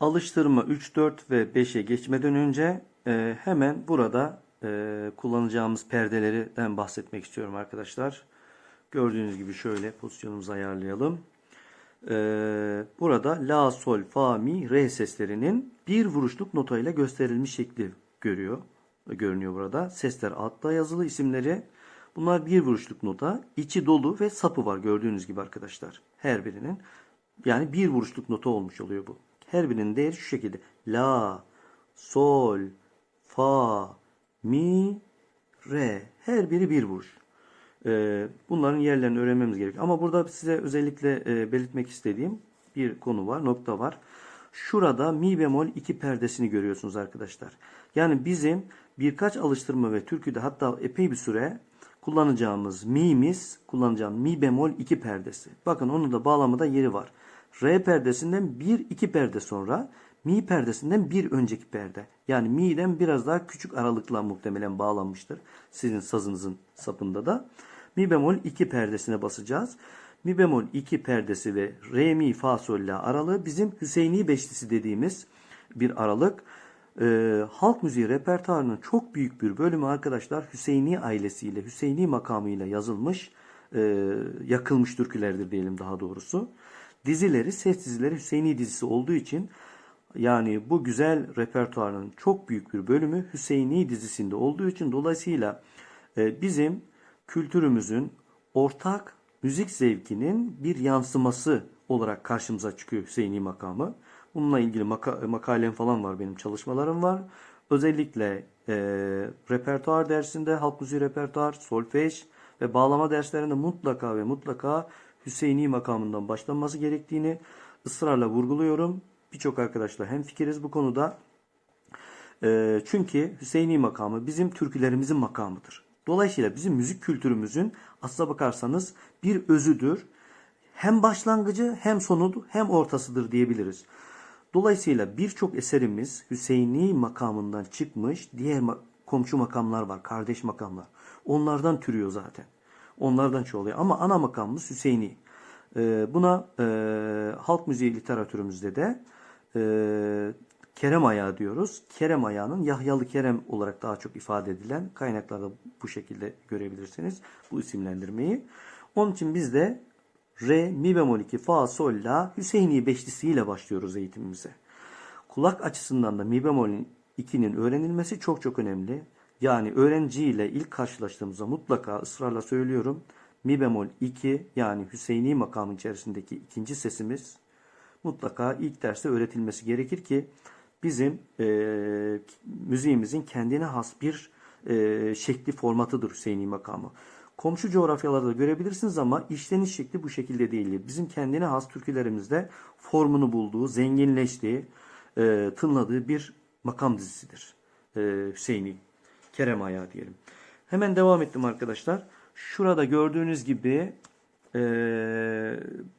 Alıştırma 3, 4 ve 5'e geçmeden önce e, hemen burada e, kullanacağımız perdelerden bahsetmek istiyorum arkadaşlar. Gördüğünüz gibi şöyle pozisyonumuzu ayarlayalım. E, burada La, Sol, Fa, Mi, Re seslerinin bir vuruşluk notayla gösterilmiş şekli görüyor, görünüyor burada. Sesler altta yazılı isimleri. Bunlar bir vuruşluk nota. içi dolu ve sapı var gördüğünüz gibi arkadaşlar. Her birinin. Yani bir vuruşluk nota olmuş oluyor bu. Her birinin değeri şu şekilde. La, sol, fa, mi, re. Her biri bir vuruş. Ee, bunların yerlerini öğrenmemiz gerekiyor. Ama burada size özellikle e, belirtmek istediğim bir konu var, nokta var. Şurada mi bemol 2 perdesini görüyorsunuz arkadaşlar. Yani bizim birkaç alıştırma ve türküde hatta epey bir süre kullanacağımız mi'miz, kullanacağım mi bemol 2 perdesi. Bakın onun da bağlamada yeri var. Re perdesinden bir iki perde sonra mi perdesinden bir önceki perde. Yani mi'den biraz daha küçük aralıkla muhtemelen bağlanmıştır. Sizin sazınızın sapında da. Mi bemol 2 perdesine basacağız. Mi bemol 2 perdesi ve re mi fa sol la aralığı bizim Hüseyini beşlisi dediğimiz bir aralık. Ee, halk müziği repertuarının çok büyük bir bölümü arkadaşlar Hüseyini ailesiyle, Hüseyini makamıyla yazılmış, e, yakılmış türkülerdir diyelim daha doğrusu. Dizileri, ses dizileri Hüseyini dizisi olduğu için yani bu güzel repertuarın çok büyük bir bölümü Hüseyini dizisinde olduğu için dolayısıyla e, bizim kültürümüzün ortak müzik zevkinin bir yansıması olarak karşımıza çıkıyor Hüseyini makamı. Bununla ilgili maka makalem falan var benim çalışmalarım var. Özellikle e, repertuar dersinde halk müziği repertuar, solfej ve bağlama derslerinde mutlaka ve mutlaka Hüseyini makamından başlanması gerektiğini ısrarla vurguluyorum. Birçok arkadaşla hemfikiriz bu konuda. E, çünkü Hüseyini makamı bizim türkülerimizin makamıdır. Dolayısıyla bizim müzik kültürümüzün aslına bakarsanız bir özüdür. Hem başlangıcı hem sonu hem ortasıdır diyebiliriz. Dolayısıyla birçok eserimiz Hüseyini makamından çıkmış diğer komşu makamlar var, kardeş makamlar. Onlardan türüyor zaten. Onlardan çoğalıyor. Ama ana makamımız Hüseyini. Ee, buna e, halk müziği literatürümüzde de e, Kerem ayağı diyoruz. Kerem ayağının Yahyalı Kerem olarak daha çok ifade edilen kaynaklarda bu şekilde görebilirsiniz bu isimlendirmeyi. Onun için biz de Re, Mi bemol 2, Fa, Sol, La, Hüseyini beşlisiyle başlıyoruz eğitimimize. Kulak açısından da Mi bemol 2'nin öğrenilmesi çok çok önemli. Yani öğrenciyle ilk karşılaştığımızda mutlaka ısrarla söylüyorum. Mi bemol 2 yani Hüseyini makamı içerisindeki ikinci sesimiz mutlaka ilk derste öğretilmesi gerekir ki bizim e, müziğimizin kendine has bir e, şekli formatıdır Hüseyini makamı. Komşu coğrafyalarda görebilirsiniz ama işleniş şekli bu şekilde değil. Bizim kendine has türkülerimizde formunu bulduğu, zenginleştiği, e, tınladığı bir makam dizisidir. E, Hüseyini. Kerem ayağı diyelim. Hemen devam ettim arkadaşlar. Şurada gördüğünüz gibi e,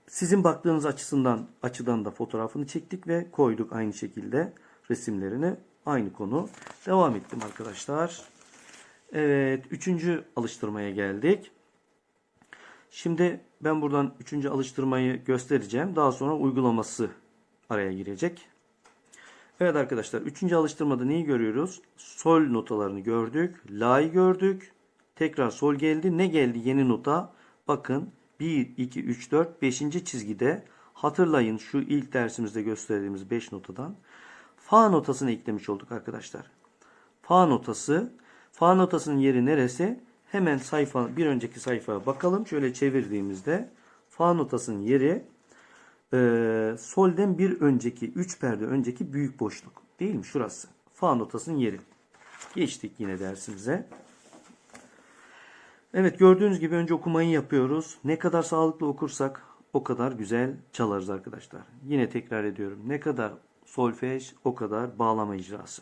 sizin baktığınız açısından açıdan da fotoğrafını çektik ve koyduk aynı şekilde resimlerini. Aynı konu. Devam ettim arkadaşlar. Evet, üçüncü alıştırmaya geldik. Şimdi ben buradan üçüncü alıştırmayı göstereceğim. Daha sonra uygulaması araya girecek. Evet arkadaşlar, üçüncü alıştırmada neyi görüyoruz? Sol notalarını gördük, la'yı gördük. Tekrar sol geldi. Ne geldi yeni nota? Bakın 1, 2, 3, 4, 5. çizgide hatırlayın şu ilk dersimizde gösterdiğimiz 5 notadan fa notasını eklemiş olduk arkadaşlar. Fa notası Fa notasının yeri neresi? Hemen sayfa bir önceki sayfaya bakalım. Şöyle çevirdiğimizde fa notasının yeri e, solden bir önceki 3 perde önceki büyük boşluk. Değil mi? Şurası. Fa notasının yeri. Geçtik yine dersimize. Evet gördüğünüz gibi önce okumayı yapıyoruz. Ne kadar sağlıklı okursak o kadar güzel çalarız arkadaşlar. Yine tekrar ediyorum. Ne kadar solfej o kadar bağlama icrası.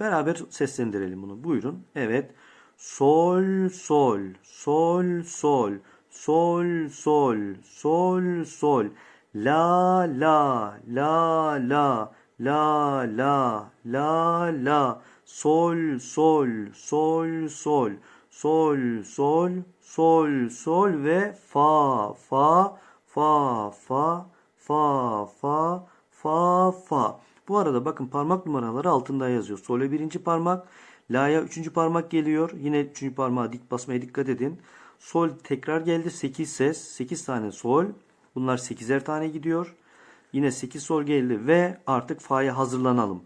Beraber seslendirelim bunu. Buyurun. Evet. Sol, sol, sol, sol, sol, sol, sol, sol. La, la, la, la, la, la, la, la. Sol, sol, sol, sol, sol, sol, sol, sol ve fa, fa, fa, fa, fa, fa, fa, fa. Bu arada bakın parmak numaraları altında yazıyor. Sol'e birinci parmak, la'ya üçüncü parmak geliyor. Yine üçüncü parmağa dik basmaya dikkat edin. Sol tekrar geldi. 8 ses, 8 tane sol. Bunlar 8'er tane gidiyor. Yine 8 sol geldi ve artık fa'ya hazırlanalım.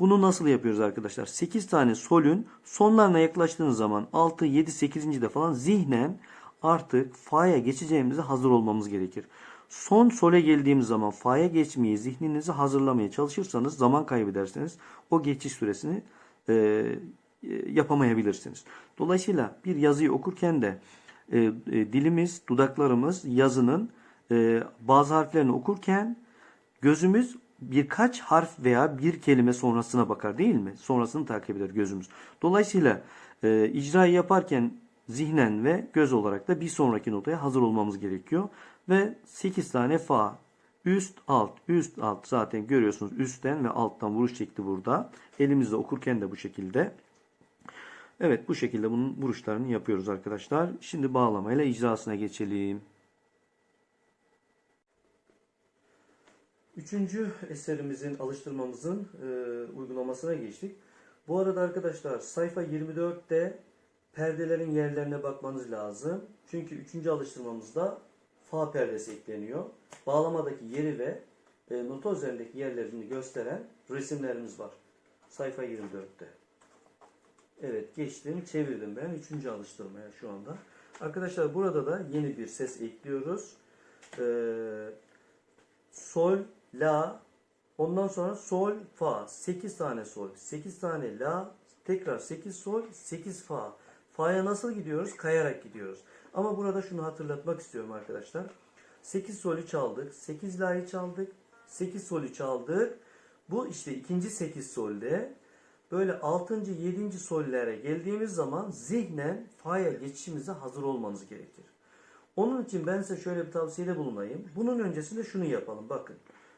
Bunu nasıl yapıyoruz arkadaşlar? 8 tane solün sonlarına yaklaştığınız zaman 6, 7, 8. de falan zihnen artık fa'ya geçeceğimize hazır olmamız gerekir. Son sole geldiğimiz zaman fa'ya geçmeyi zihninizi hazırlamaya çalışırsanız zaman kaybedersiniz. O geçiş süresini e, e, yapamayabilirsiniz. Dolayısıyla bir yazıyı okurken de e, e, dilimiz, dudaklarımız yazının e, bazı harflerini okurken gözümüz birkaç harf veya bir kelime sonrasına bakar değil mi? Sonrasını takip eder gözümüz. Dolayısıyla e, icrayı yaparken zihnen ve göz olarak da bir sonraki notaya hazır olmamız gerekiyor. Ve 8 tane fa üst alt üst alt zaten görüyorsunuz üstten ve alttan vuruş şekli burada. Elimizle okurken de bu şekilde. Evet bu şekilde bunun vuruşlarını yapıyoruz arkadaşlar. Şimdi bağlamayla icrasına geçelim. Üçüncü eserimizin, alıştırmamızın e, uygulamasına geçtik. Bu arada arkadaşlar sayfa 24'te perdelerin yerlerine bakmanız lazım. Çünkü üçüncü alıştırmamızda fa perdesi ekleniyor. Bağlamadaki yeri ve e, nota üzerindeki yerlerini gösteren resimlerimiz var. Sayfa 24'te. Evet geçtim çevirdim ben üçüncü alıştırmaya şu anda. Arkadaşlar burada da yeni bir ses ekliyoruz. Ee, sol, la, ondan sonra sol, fa. 8 tane sol, 8 tane la, tekrar 8 sol, 8 fa. Fa'ya nasıl gidiyoruz? Kayarak gidiyoruz. Ama burada şunu hatırlatmak istiyorum arkadaşlar. 8 solü çaldık, 8 la'yı çaldık, 8 solü çaldık. Bu işte ikinci 8 solde böyle 6. 7. sollere geldiğimiz zaman zihnen fa'ya geçişimize hazır olmanız gerekir. Onun için ben size şöyle bir tavsiyede bulunayım. Bunun öncesinde şunu yapalım. Bakın.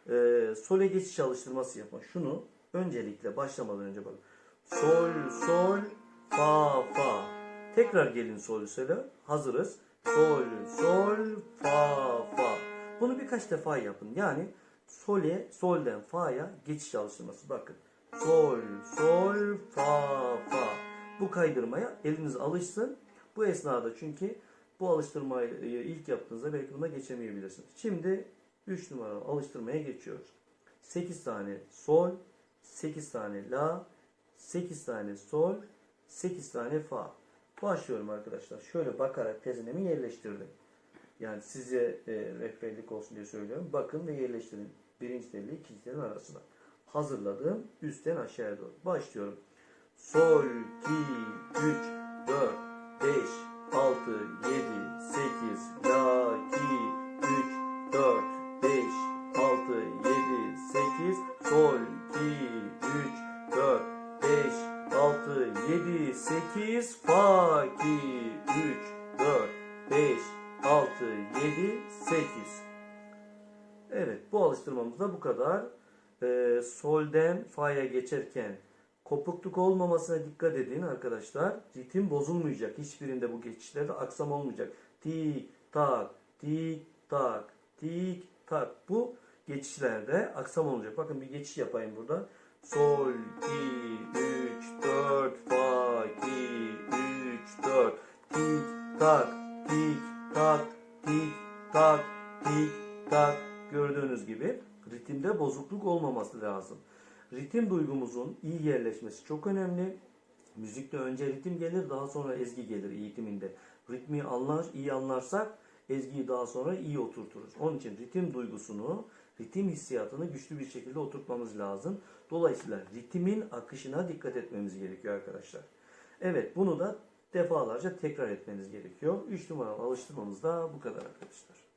E, sole geçiş çalıştırması yapın. Şunu öncelikle başlamadan önce bakın. Sol, sol, fa, fa. Tekrar gelin sol, sole. Hazırız. Sol, sol, fa, fa. Bunu birkaç defa yapın. Yani sole, solden fa'ya geçiş çalıştırması. Bakın. Sol, sol, fa, fa. Bu kaydırmaya eliniz alışsın. Bu esnada çünkü bu alıştırmayı ilk yaptığınızda belki buna geçemeyebilirsiniz. Şimdi 3 numaralı alıştırmaya geçiyoruz. 8 tane sol, 8 tane la, 8 tane sol, 8 tane fa. Başlıyorum arkadaşlar. Şöyle bakarak tezinemi yerleştirdim. Yani size e, rehberlik olsun diye söylüyorum. Bakın ve yerleştirin. Birinci telli ikinci telin arasına. Hazırladım. Üstten aşağıya doğru. Başlıyorum. Sol, 2, 3, 4, 5, 6, 7, 8, la, 2, 3, 3, 4, 5, 6, 7, 8, fa, 2, 3, 4, 5, 6, 7, 8. Evet bu alıştırmamız da bu kadar. Ee, solden fa'ya geçerken kopukluk olmamasına dikkat edin arkadaşlar. Ritim bozulmayacak. Hiçbirinde bu geçişlerde aksam olmayacak. Tik tak tik tak tik tak. Bu geçişlerde aksam olmayacak. Bakın bir geçiş yapayım burada. Sol 2 3 4 fa 2 3 4 tik tak tik tak tik tak tik tak gördüğünüz gibi ritimde bozukluk olmaması lazım. Ritim duygumuzun iyi yerleşmesi çok önemli. Müzikte önce ritim gelir daha sonra ezgi gelir eğitiminde. Ritmi anlar, iyi anlarsak ezgiyi daha sonra iyi oturturuz. Onun için ritim duygusunu, ritim hissiyatını güçlü bir şekilde oturtmamız lazım. Dolayısıyla ritmin akışına dikkat etmemiz gerekiyor arkadaşlar. Evet bunu da defalarca tekrar etmeniz gerekiyor. 3 numaralı alıştırmamız da bu kadar arkadaşlar.